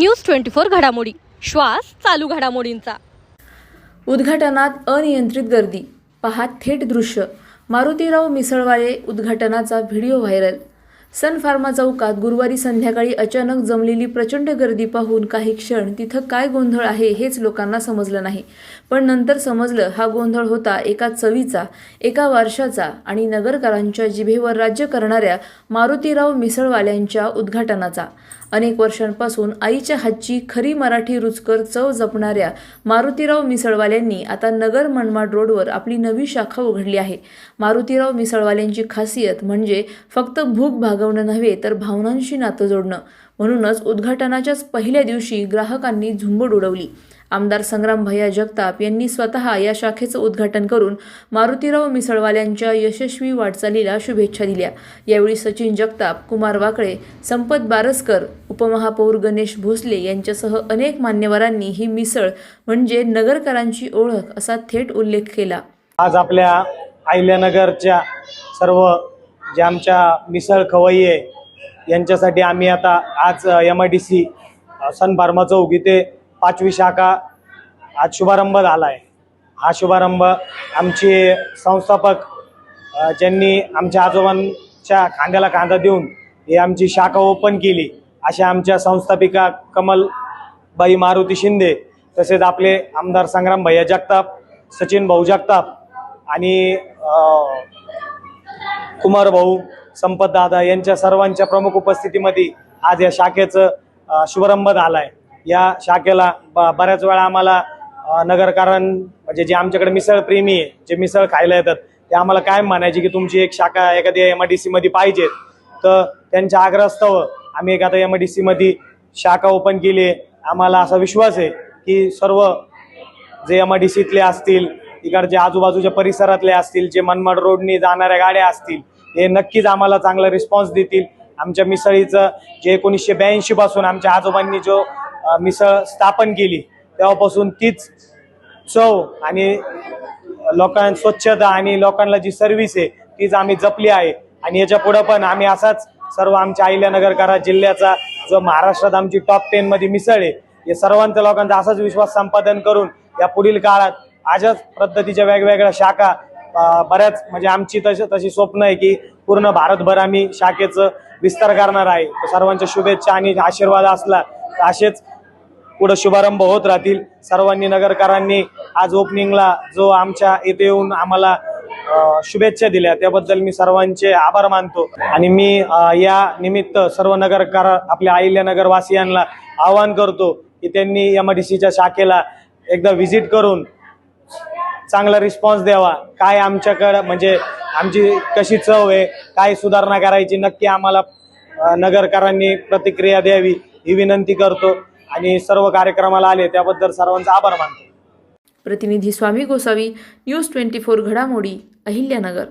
News twenty four घडामोडी. श्वास चालू घडामोडींचा. उद्घाटनात अनियंत्रित गर्दी. पहा थेट दृश्य. मारुतीराव मिसळवाले उद्घाटनाचा व्हिडिओ व्हायरल. सन फार्मा चौकात गुरुवारी संध्याकाळी अचानक जमलेली प्रचंड गर्दी पाहून काही क्षण तिथं काय गोंधळ आहे हेच लोकांना समजलं नाही. पण नंतर समजलं हा गोंधळ होता एका चवीचा एका वर्षाचा आणि नगरकरांच्या जिभेवर राज्य करणाऱ्या मारुतीराव मिसळवाल्यांच्या उद्घाटनाचा. अनेक वर्षांपासून आईच्या हातची खरी मराठी रुचकर चव जपणाऱ्या मारुतीराव मिसळवाल्यांनी आता नगर मनमाड रोडवर आपली नवी शाखा उघडली आहे. मारुतीराव मिसळवाल्यांची खासियत म्हणजे फक्त भूक भागवणं नव्हे तर भावनांशी नातं जोडणं. म्हणूनच उद्घाटनाच्याच पहिल्या दिवशी ग्राहकांनी झुंबड उडवली. आमदार संग्राम भैया जगताप यांनी स्वतः या शाखेचं उद्घाटन करून मारुतीराव मिसळवाल्यांच्या यशस्वी वाटचालीला शुभेच्छा दिल्या. यावेळी सचिन जगताप कुमार वाकळे संपत बारसकर उपमहापौर गणेश भोसले यांच्यासह अनेक मान्यवरांनी ही मिसळ म्हणजे नगरकरांची ओळख असा थेट उल्लेख केला. आज आपल्या अहिल्यानगरच्या सर्व जे आमच्या मिसळ खवय्ये यांच्यासाठी आम्ही आता आज M I D C Sun Pharma चौक इथे पाचवी शाखा आज शुभारंभ झाला आहे हा शुभारंभ आमचे संस्थापक ज्यांनी आमच्या आजोबांच्या खांद्याला खांदा देऊन ही आमची शाखा ओपन केली अशा आमच्या संस्थापिका कमलबाई मारुती शिंदे तसेच आपले आमदार संग्राम भैया जगताप सचिन भाऊ जगताप आणि कुमार भाऊ संपत दादा यांच्या सर्वांच्या प्रमुख उपस्थितीमध्ये आज या शाखेचं शुभारंभ झाला आहे या शाखेला ब बऱ्याच वेळा आम्हाला नगरकारण म्हणजे जे आमच्याकडे मिसळ प्रेमी आहे जे मिसळ खायला येतात ते आम्हाला काय म्हणायचे की तुमची एक शाखा एखाद्या एम आय डी सीमध्ये पाहिजे. तर त्यांच्या आग्रहास्तव आम्ही एक आता एम आय डी सीमध्ये शाखा ओपन केली आहे. आम्हाला असा विश्वास आहे की सर्व जे एम आय डी सीतले असतील इकडचे आजूबाजूच्या परिसरातले असतील जे मनमाड रोडनी जाणाऱ्या गाड्या असतील हे नक्कीच आम्हाला चांगला रिस्पॉन्स देतील. आमच्या मिसळीचं जे एकोणीसशे ब्याऐंशी पासून आमच्या आजोबांनी जो मिसळ स्थापन केली तेव्हापासून तीच चव आणि लोकां स्वच्छता आणि लोकांना जी सर्व्हिस आहे तीच आम्ही जपली आहे. आणि याच्या पुढं पण आम्ही असाच सर्व आमच्या अहिल्यानगरकरा जिल्ह्याचा जो महाराष्ट्रात आमची टॉप टेन मध्ये मिसळ आहे या सर्वांचा लोकांचा असाच विश्वास संपादन करून या पुढील काळात अशाच पद्धतीच्या वेगवेगळ्या शाखा बऱ्याच म्हणजे आमची तशी तशी स्वप्न आहे की पूर्ण भारतभर आम्ही शाखेचं विस्तार करणार आहे. सर्वांच्या शुभेच्छा आणि आशीर्वाद असला तर असेच पुढे शुभारंभ होत राहतील. सर्वांनी नगरकरांनी आज ओपनिंगला जो आमच्या इथे येऊन आम्हाला शुभेच्छा दिल्या. त्याबद्दल मी सर्वांचे आभार मानतो. आणि मी या निमित्त सर्व नगरकार आपल्या आईल्या नगरवासियांना आवाहन करतो की त्यांनी एम डी सीच्या शाखेला एकदा व्हिजिट करून चांगला रिस्पॉन्स द्यावा. काय आमच्याकडं म्हणजे आमची कशी चव आहे काय सुधारणा करायची नक्की आम्हाला नगरकरांनी प्रतिक्रिया द्यावी ही विनंती करतो. आणि सर्व कार्यक्रमाला आले त्याबद्दल सर्वांचा आभार मानतो. प्रतिनिधी Swami Gosavi news twenty four घडामोडी अहिल्यानगर.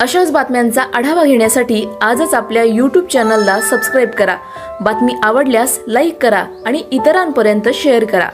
अशाच बातम्यांचा आढावा घेण्यासाठी आजच आपल्या यूट्यूब चॅनलला सबस्क्राईब करा. बातमी आवडल्यास लाईक करा आणि इतरांपर्यंत शेअर करा.